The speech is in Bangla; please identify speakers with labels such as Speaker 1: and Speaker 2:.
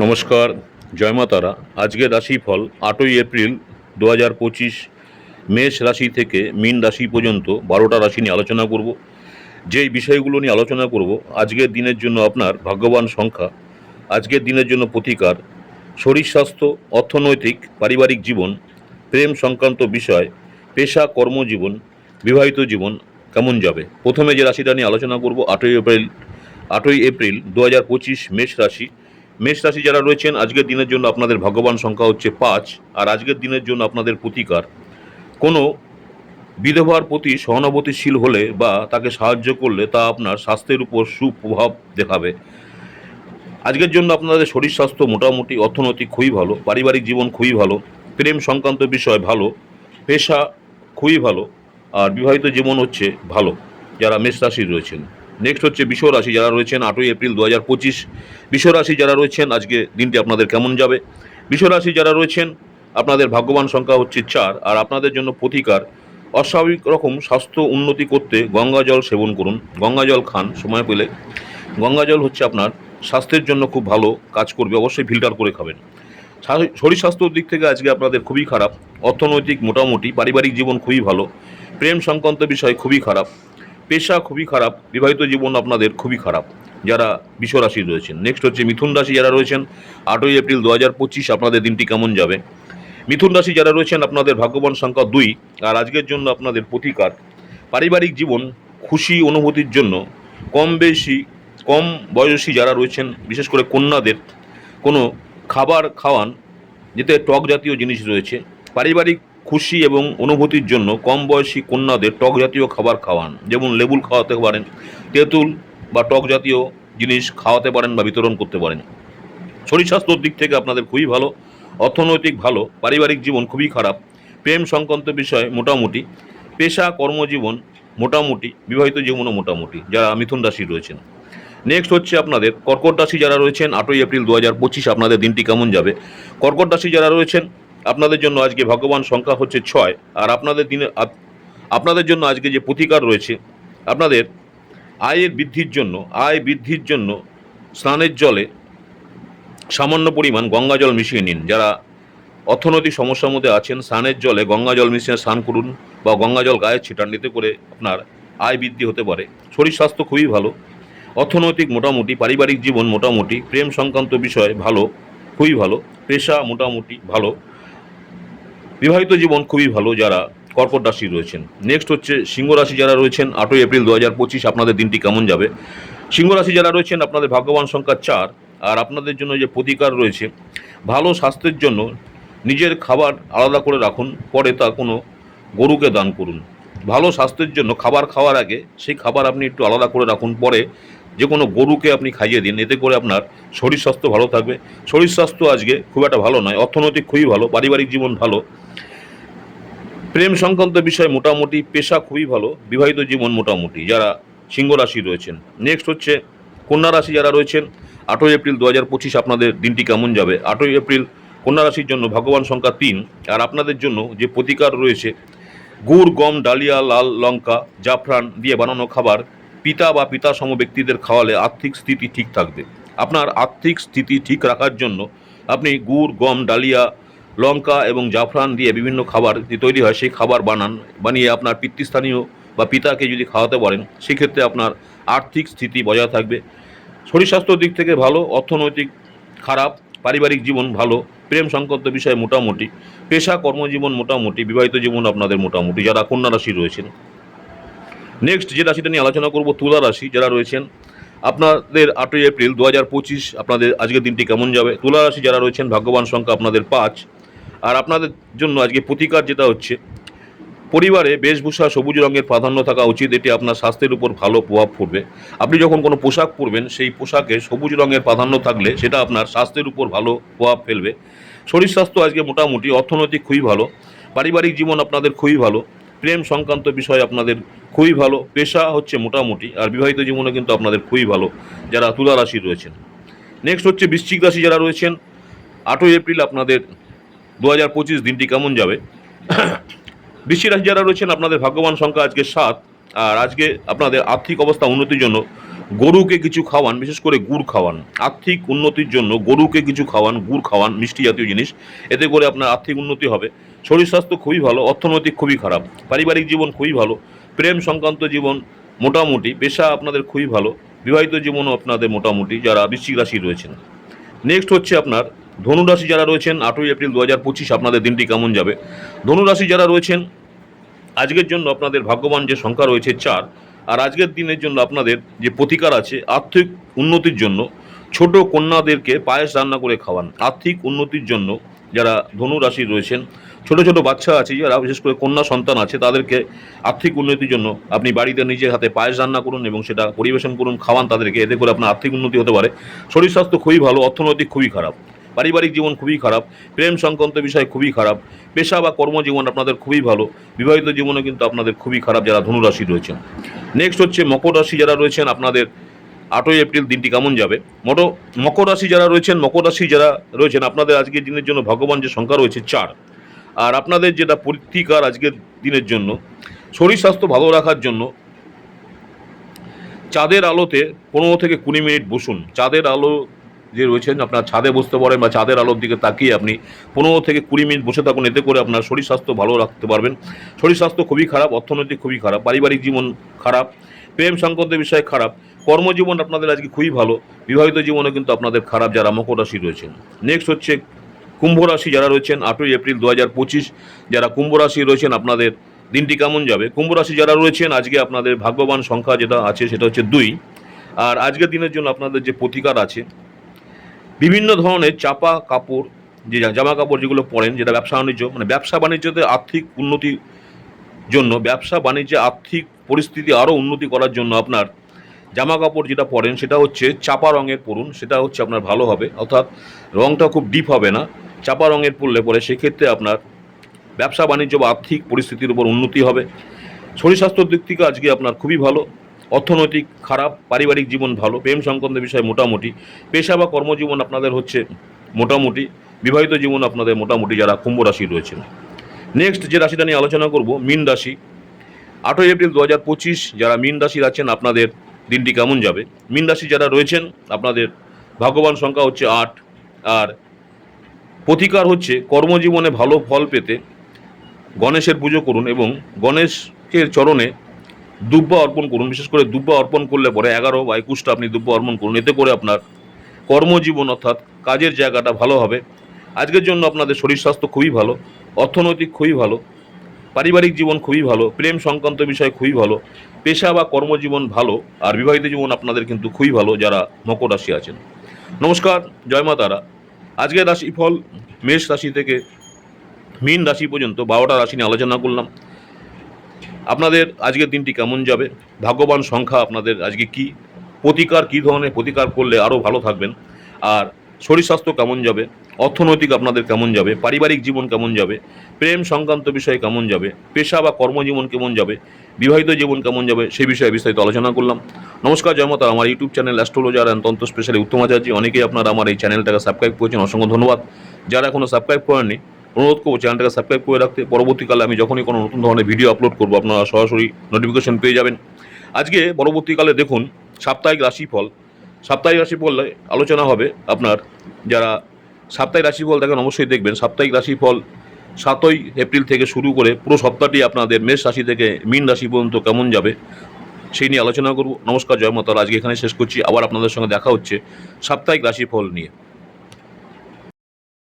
Speaker 1: নমস্কার, জয় মা তারা। আজকের রাশিফল আটই এপ্রিল দু হাজার পঁচিশ মেষ রাশি থেকে মীন রাশি পর্যন্ত বারোটা রাশি নিয়ে আলোচনা করব। যেই বিষয়গুলো নিয়ে আলোচনা করব, আজকের দিনের জন্য আপনার ভাগ্যবান সংখ্যা, আজকের দিনের জন্য প্রতিকার, শরীর স্বাস্থ্য, অর্থনৈতিক, পারিবারিক জীবন, প্রেম সংক্রান্ত বিষয়, পেশা, কর্মজীবন, বিবাহিত জীবন কেমন যাবে? প্রথমে যে রাশিটা নিয়ে আলোচনা করব, আটই এপ্রিল আটই এপ্রিল দু হাজার পঁচিশ মেষ রাশি। মেষ রাশি যারা রয়েছেন, আজকের দিনের জন্য আপনাদের ভগবান সংখ্যা হচ্ছে পাঁচ, আর আজকের দিনের জন্য আপনাদের প্রতিকার। কোনো বিধবার প্রতি সহানুভূতিশীল হলে বা তাকে সাহায্য করলে তা আপনার স্বাস্থ্যের উপর সুপ্রভাব দেখাবে। আজকের জন্য আপনাদের শরীর স্বাস্থ্য মোটামুটি অর্থনৈতিক খুবই ভালো, পারিবারিক জীবন খুবই ভালো, প্রেম সংক্রান্ত বিষয় ভালো, পেশা খুবই ভালো, আর বিবাহিত জীবন হচ্ছে ভালো, যারা মেষ রাশি রয়েছেন। নেক্সট হচ্ছে বিষ রাশি যারা রয়েছেন আটই এপ্রিল দু হাজার পঁচিশ। বিষ রাশি যারা রয়েছেন, আজকে দিনটি আপনাদের কেমন যাবে? বিষ রাশি যারা রয়েছেন, আপনাদের ভাগ্যবান সংখ্যা হচ্ছে চার, আর আপনাদের জন্য প্রতিকার, অস্বাভাবিক রকম স্বাস্থ্য উন্নতি করতে গঙ্গা জল সেবন করুন। গঙ্গা জল খান, সময় পেলে। গঙ্গা জল হচ্ছে আপনার স্বাস্থ্যের জন্য খুব ভালো, কাজ করবে, অবশ্যই ফিল্টার করে খাবেন। শরীর স্বাস্থ্যর দিক থেকে আজকে আপনাদের খুবই খারাপ। অর্থনৈতিক মোটামুটি, পারিবারিক জীবন খুবই ভালো। প্রেম সংক্রান্ত বিষয় খুবই খারাপ। পেশা খুবই খারাপ, বিবাহিত জীবন আপনাদের খুবই খারাপ, যারা বিষ রাশি রয়েছেন। নেক্সট হচ্ছে মিথুন রাশি যারা রয়েছেন, আটই এপ্রিল দু হাজার পঁচিশ আপনাদের দিনটি কেমন যাবে? মিথুন রাশি যারা রয়েছেন, আপনাদের ভাগ্যবান সংখ্যা দুই, আর আজকের জন্য আপনাদের প্রতিকার, পারিবারিক জীবন, খুশি অনুভূতির জন্য কম বেশি, কম বয়সী যারা রয়েছেন, বিশেষ করে কন্যাদের, কোনো খাবার খাওয়ান, যেতে টক জাতীয় জিনিস রয়েছে, পারিবারিক খুশি এবং অনুভূতির জন্য কম বয়সী কন্যাদের টক জাতীয় খাবার খাওয়ান। যেমন লেবুল খাওয়াতে পারেন, তেঁতুল বা টক জাতীয় জিনিস খাওয়াতে পারেন বা বিতরণ করতে পারেন। শরীর স্বাস্থ্যর দিক থেকে আপনাদের খুবই ভালো, অর্থনৈতিক ভালো, পারিবারিক জীবন খুবই খারাপ, প্রেম সংক্রান্ত বিষয় মোটামুটি, পেশা, কর্মজীবন মোটামুটি, বিবাহিত জীবনও মোটামুটি, যারা মিথুন রাশি রয়েছেন। নেক্সট হচ্ছে আপনাদের কর্কট রাশি যারা রয়েছেন, আটই এপ্রিল দু হাজার পঁচিশ আপনাদের দিনটি কেমন যাবে? কর্কট রাশি যারা রয়েছেন আপনাদের জন্য আজকে ভগবান সংখ্যা হচ্ছে ছয়, আর আপনাদের দিনে আপনাদের জন্য আজকে যে প্রতিকার রয়েছে, আপনাদের আয়ের বৃদ্ধির জন্য, আয় বৃদ্ধির জন্য স্নানের জলে সামান্য পরিমাণ গঙ্গা জল মিশিয়ে নিন। যারা অর্থনৈতিক সমস্যার মধ্যে আছেন, স্নানের জলে গঙ্গা জল মিশিয়ে স্নান করুন বা গঙ্গা জল গায়ে ছিটান নিতে করে আপনার আয় বৃদ্ধি হতে পারে। শরীর স্বাস্থ্য খুবই ভালো। অর্থনৈতিক মোটামুটি, পারিবারিক জীবন মোটামুটি, প্রেম সংক্রান্ত বিষয় ভালো, খুবই ভালো। পেশা মোটামুটি ভালো। বিবাহিত জীবন খুবই ভালো যারা কর্কট রাশি রয়েছেন। নেক্সট হচ্ছে সিংহ রাশি যারা রয়েছেন, আটই এপ্রিল দু হাজার পঁচিশ আপনাদের দিনটি কেমন যাবে? সিংহ রাশি যারা রয়েছেন, আপনাদের ভাগ্যবান সংখ্যা চার, আর আপনাদের জন্য যে প্রতিকার রয়েছে, ভালো স্বাস্থ্যের জন্য নিজের খাবার আলাদা করে রাখুন, পরে তা কোনো গরুকে দান করুন। ভালো স্বাস্থ্যের জন্য খাবার খাওয়ার আগে সেই খাবার আপনি একটু আলাদা করে রাখুন, পরে যে কোনো গরুকে আপনি খাইয়ে দিন, এতে করে আপনার শরীর স্বাস্থ্য ভালো থাকবে। শরীর স্বাস্থ্য আজকে খুব একটা ভালো নয়, অর্থনৈতিক খুবই ভালো, পারিবারিক জীবন ভালো প্রেম সংক্রান্ত বিষয় মোটামুটি পেশা খুবই ভালো, বিবাহিত জীবন মোটামুটি, যারা সিংহ রাশি রয়েছেন। নেক্সট হচ্ছে কন্যা রাশি যারা রয়েছেন, আটই এপ্রিল দু হাজার পঁচিশ আপনাদের দিনটি কেমন যাবে? আটই এপ্রিল কন্যা রাশির জন্য ভগবান সংখ্যা তিন, আর আপনাদের জন্য যে প্রতিকার রয়েছে, গুড়, গম, ডালিয়া, লাল লঙ্কা, জাফরান দিয়ে বানানো খাবার, পিতা বা পিতা সম ব্যক্তিদের খাওয়ালে আর্থিক স্থিতি ঠিক থাকবে। আপনার আর্থিক স্থিতি ঠিক রাখার জন্য আপনি গুড়, গম, ডালিয়া লঙ্কা এবং জাফরান দিয়ে বিভিন্ন খাবার যে তৈরি হয়, সেই খাবার বানান, বানিয়ে আপনার পিতৃস্থানীয় বা পিতাকে যদি খাওয়াতে পারেন, সেক্ষেত্রে আপনার আর্থিক স্থিতি বজায় থাকবে। শরীর স্বাস্থ্যর দিক থেকে ভালো, অর্থনৈতিক খারাপ, পারিবারিক জীবন ভালো, প্রেম সংক্রান্ত বিষয়ে মোটামুটি, পেশা কর্মজীবন মোটামুটি, বিবাহিত জীবন আপনাদের মোটামুটি, যারা কন্যা রাশি রয়েছেন। নেক্সট যে রাশিটা নিয়ে আলোচনা করব, তুলা রাশি, যারা রয়েছেন, আপনাদের আটই এপ্রিল দু হাজার পঁচিশ, আপনাদের আজকের দিনটি কেমন যাবে? তুলা রাশি যারা রয়েছেন, ভাগ্যবান সংখ্যা আপনাদের পাঁচ। আর আপনাদের জন্য আজকে প্রতিকার যেটা হচ্ছে, পরিবারে বেশভূষা সবুজ রঙের প্রাধান্য থাকা উচিত, এটি আপনার স্বাস্থ্যের উপর ভালো প্রভাব পড়বে আপনি যখন কোনো পোশাক পরবেন, সেই পোশাকে সবুজ রঙের প্রাধান্য থাকলে সেটা আপনার স্বাস্থ্যের উপর ভালো প্রভাব ফেলবে। শরীর স্বাস্থ্য আজকে মোটামুটি অর্থনৈতিক খুবই ভালো, পারিবারিক জীবন আপনাদের খুবই ভালো, প্রেম সংক্রান্ত বিষয় আপনাদের খুবই ভালো, পেশা হচ্ছে মোটামুটি, আর বিবাহিত জীবনে কিন্তু আপনাদের খুবই ভালো, যারা তুলা রাশি রয়েছেন। নেক্সট হচ্ছে বৃশ্চিক রাশি যারা রয়েছেন, আটই এপ্রিল আপনাদের দু হাজার পঁচিশ দিনটি কেমন যাবে? বৃশ্চিক রাশি যারা রয়েছেন, আপনাদের ভাগ্যবান সংখ্যা আজকে সাত। আর আজকে আপনাদের আর্থিক অবস্থা উন্নতির জন্য গরুকে কিছু খাওয়ান, বিশেষ করে গুড় খাওয়ান। আর্থিক উন্নতির জন্য গরুকে কিছু খাওয়ান, গুড় খাওয়ান, মিষ্টি জাতীয় জিনিস। এতে করে আপনার আর্থিক উন্নতি হবে। শরীর স্বাস্থ্য খুবই ভালো, অর্থনৈতিক খুবই খারাপ, পারিবারিক জীবন খুবই ভালো, প্রেম সংক্রান্ত জীবন মোটামুটি, পেশা আপনাদের খুবই ভালো, বিবাহিত জীবনও আপনাদের মোটামুটি যারা বৃশ্চিক রাশি রয়েছেন। নেক্সট হচ্ছে আপনার ধনুরাশি যারা রয়েছেন, আটই এপ্রিল দু হাজার পঁচিশ আপনাদের দিনটি কেমন যাবে? ধনুরাশি যারা রয়েছেন, আজকের জন্য আপনাদের ভাগ্যবান যে সংখ্যা রয়েছে চার, আর আজকের দিনের জন্য আপনাদের যে প্রতিকার আছে, আর্থিক উন্নতির জন্য ছোট কন্যাদেরকে পায়েস রান্না করে খাওয়ান। আর্থিক উন্নতির জন্য যারা ধনু রাশি রয়েছেন, ছোট ছোট বাচ্চা আছে যারা, বিশেষ করে কন্যা সন্তান আছে, তাদেরকে আর্থিক উন্নতির জন্য আপনি বাড়িতে নিজের হাতে পায়েস রান্না করুন এবং সেটা পরিবেশন করুন, খাওয়ান তাদেরকে। এতে করে আপনার আর্থিক উন্নতি হতে পারে। শরীর স্বাস্থ্য খুবই ভালো, অর্থনৈতিক খুবই খারাপ। পারিবারিক জীবন খুবই খারাপ, প্রেম সংক্রান্ত বিষয় খুবই খারাপ, পেশা বা কর্মজীবন আপনাদের খুবই ভালো, বিবাহিত জীবনে কিন্তু আপনাদের খুবই খারাপ যারা ধনুরাশি রয়েছেন। নেক্সট হচ্ছে মকর রাশি যারা রয়েছেন, আপনাদের আটই এপ্রিল দিনটি কেমন যাবে? মোটো, মকর রাশি যারা রয়েছেন, মকর রাশি যারা রয়েছেন, আপনাদের আজকের দিনের জন্য ভগবান যে সংখ্যা রয়েছে চার। আর আপনাদের যেটা প্রতিকার আজকের দিনের জন্য, শরীর স্বাস্থ্য ভালো রাখার জন্য, চাঁদের আলোতে পনেরো থেকে কুড়ি মিনিট বসুন, চাঁদের আলো যে রয়েছেন, আপনার ছাদে বসতে পারেন বা ছাদের আলোর দিকে তাকিয়ে আপনি পনেরো থেকে কুড়ি মিনিট বসে থাকুন, এতে করে আপনার শরীর স্বাস্থ্য ভালো রাখতে পারবেন। শরীর স্বাস্থ্য খুবই খারাপ, অর্থনৈতিক খুবই খারাপ, পারিবারিক জীবন খারাপ, প্রেম সংক্রান্ত বিষয় খারাপ, কর্মজীবন আপনাদের আজকে খুবই ভালো, বিবাহিত জীবনে কিন্তু আপনাদের খারাপ যারা মকর রাশি রয়েছেন। নেক্সট হচ্ছে কুম্ভ রাশি যারা রয়েছেন, আটই এপ্রিল দু হাজার পঁচিশ, যারা কুম্ভ রাশি রয়েছেন, আপনাদের দিনটি কেমন যাবে? কুম্ভ রাশি যারা রয়েছেন, আজকে আপনাদের ভাগ্যবান সংখ্যা যেটা আছে, সেটা হচ্ছে দুই। আর আজকের দিনের জন্য আপনাদের যে প্রতিকার আছে বিভিন্ন ধরনের চাপা কাপড়, যে জামা কাপড় যেগুলো পরেন, যেটা ব্যবসা বাণিজ্য মানে ব্যবসা বাণিজ্যতে আর্থিক উন্নতির জন্য, ব্যবসা বাণিজ্যে আর্থিক পরিস্থিতি আরও উন্নতি করার জন্য আপনার জামা কাপড় যেটা পরেন, সেটা হচ্ছে চাপা রঙের পরুন, সেটা হচ্ছে আপনার ভালো হবে, অর্থাৎ রঙটা খুব ডিপ হবে না। চাপা রঙের পরলে পরে সেক্ষেত্রে আপনার ব্যবসা বাণিজ্য বা আর্থিক পরিস্থিতির উপর উন্নতি হবে। শরীর স্বাস্থ্যর দিক থেকে আজকে আপনার খুবই ভালো। অর্থনৈতিক খারাপ, পারিবারিক জীবন ভালো, প্রেম সংক্রান্ত বিষয় মোটামুটি, পেশা বা কর্মজীবন আপনাদের হচ্ছে মোটামুটি, বিবাহিত জীবন আপনাদের মোটামুটি যারা কুম্ভ রাশি রয়েছেন। নেক্সট যে রাশিটা নিয়ে আলোচনা করব, মিন রাশি। আটই এপ্রিল দু হাজার পঁচিশ, যারা মিন রাশির আছেন আপনাদের দিনটি কেমন যাবে? মিন রাশি যারা রয়েছেন, আপনাদের ভাগ্যবান সংখ্যা হচ্ছে আট, আর প্রতিকার হচ্ছে কর্মজীবনে ভালো ফল পেতে গণেশের পুজো করুন এবং গণেশের চরণে দুব্বা অর্পণ করুন। বিশেষ করে দুব্বা অর্পণ করলে পরে এগারো বা একুশটা আপনি দুব্বা অর্পণ করুন। এতে করে আপনার কর্মজীবন অর্থাৎ কাজের জায়গাটা ভালো হবে। আজকের জন্য আপনাদের শরীর স্বাস্থ্য খুবই ভালো, অর্থনৈতিক খুবই ভালো, পারিবারিক জীবন খুবই ভালো, প্রেম সংক্রান্ত বিষয় খুবই ভালো, পেশা বা কর্মজীবন ভালো, আর বিবাহিত জীবন আপনাদের কিন্তু খুবই ভালো যারা মকর রাশি আছেন। নমস্কার, জয় মা তারা। আজকের রাশিফল মেষ রাশি থেকে মীন রাশি পর্যন্ত বারোটা রাশি নিয়ে আলোচনা করলাম। আপনাদের আজকের দিনটি কেমন যাবে? ভাগ্যবান সংখ্যা আপনাদের আজকে কি? প্রতিকার কী ধরনের প্রতিকার করলে আরও ভালো থাকবেন? আর শরীর স্বাস্থ্য কেমন যাবে? অর্থনৈতিক আপনাদের কেমন যাবে? পারিবারিক জীবন কেমন যাবে? প্রেম সংক্রান্ত বিষয়ে কেমন যাবে? পেশা বা কর্মজীবন কেমন যাবে? বিবাহিত জীবন কেমন যাবে? সেই বিষয়ে বিস্তারিত আলোচনা করলাম। নমস্কার জয়মতা আমার YouTube channel astrologer and tantra specially Uttam Acharya অনেকেই আপনারা আমার এই চ্যানেলটাকে সাবস্ক্রাইব করেছেন। অসংখ্য ধন্যবাদ। যারা এখনও সাবস্ক্রাইব করেননি অনুরোধ করব চ্যানেলটাকে সাবস্ক্রাইব করে রাখতে। পরবর্তীকালে আমি যখনই কোনো নতুন ধরনের ভিডিও আপলোড করব, আপনারা সরাসরি নোটিফিকেশন পেয়ে যাবেন। আজকে পরবর্তীকালে দেখুন সাপ্তাহিক রাশিফল। সাপ্তাহিক রাশিফল আলোচনা হবে আপনার। যারা সাপ্তাহিক রাশিফল দেখেন অবশ্যই দেখবেন। সাপ্তাহিক রাশিফল সাতই এপ্রিল থেকে শুরু করে পুরো সপ্তাহটি আপনাদের মেষ রাশি থেকে মীন রাশি পর্যন্ত কেমন যাবে, সেই নিয়ে আলোচনা করব। নমস্কার, জয় মাতাল আজকে এখানে শেষ করছি। আবার আপনাদের সঙ্গে দেখা হচ্ছে সাপ্তাহিক রাশিফল নিয়ে।